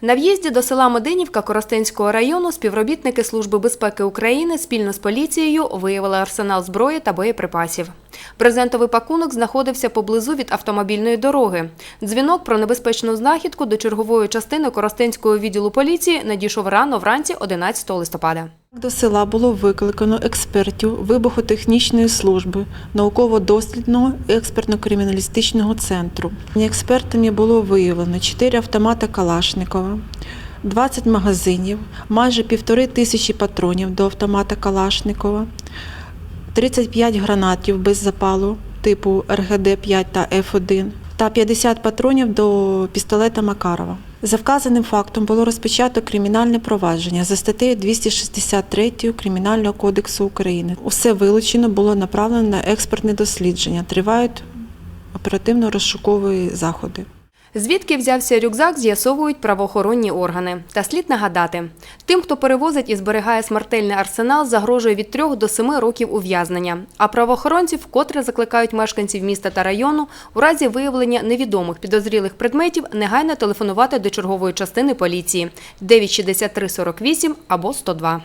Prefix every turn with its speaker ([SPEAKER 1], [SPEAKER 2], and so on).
[SPEAKER 1] На в'їзді до села Мединівка Коростенського району співробітники Служби безпеки України спільно з поліцією виявили арсенал зброї та боєприпасів. Брезентовий пакунок знаходився поблизу від автомобільної дороги. Дзвінок про небезпечну знахідку до чергової частини Коростенського відділу поліції надійшов рано вранці 11 листопада.
[SPEAKER 2] До села було викликано експертів вибухотехнічної служби науково-дослідного експертно-криміналістичного центру. Експертами було виявлено 4 автомата Калашникова, 20 магазинів, майже півтори тисячі патронів до автомата Калашникова, 35 гранатів без запалу типу РГД-5 та Ф1 та 50 патронів до пістолета Макарова. За вказаним фактом було розпочато кримінальне провадження за статтею 263 Кримінального кодексу України. Усе вилучено було направлено на експертне дослідження. Тривають оперативно-розшукові заходи.
[SPEAKER 1] Звідки взявся рюкзак, з'ясовують правоохоронні органи. Та слід нагадати, тим, хто перевозить і зберігає смертельний арсенал, загрожує від 3 до 7 років ув'язнення. А правоохоронці вкотре закликають мешканців міста та району у разі виявлення невідомих підозрілих предметів негайно телефонувати до чергової частини поліції 963 48 або 102.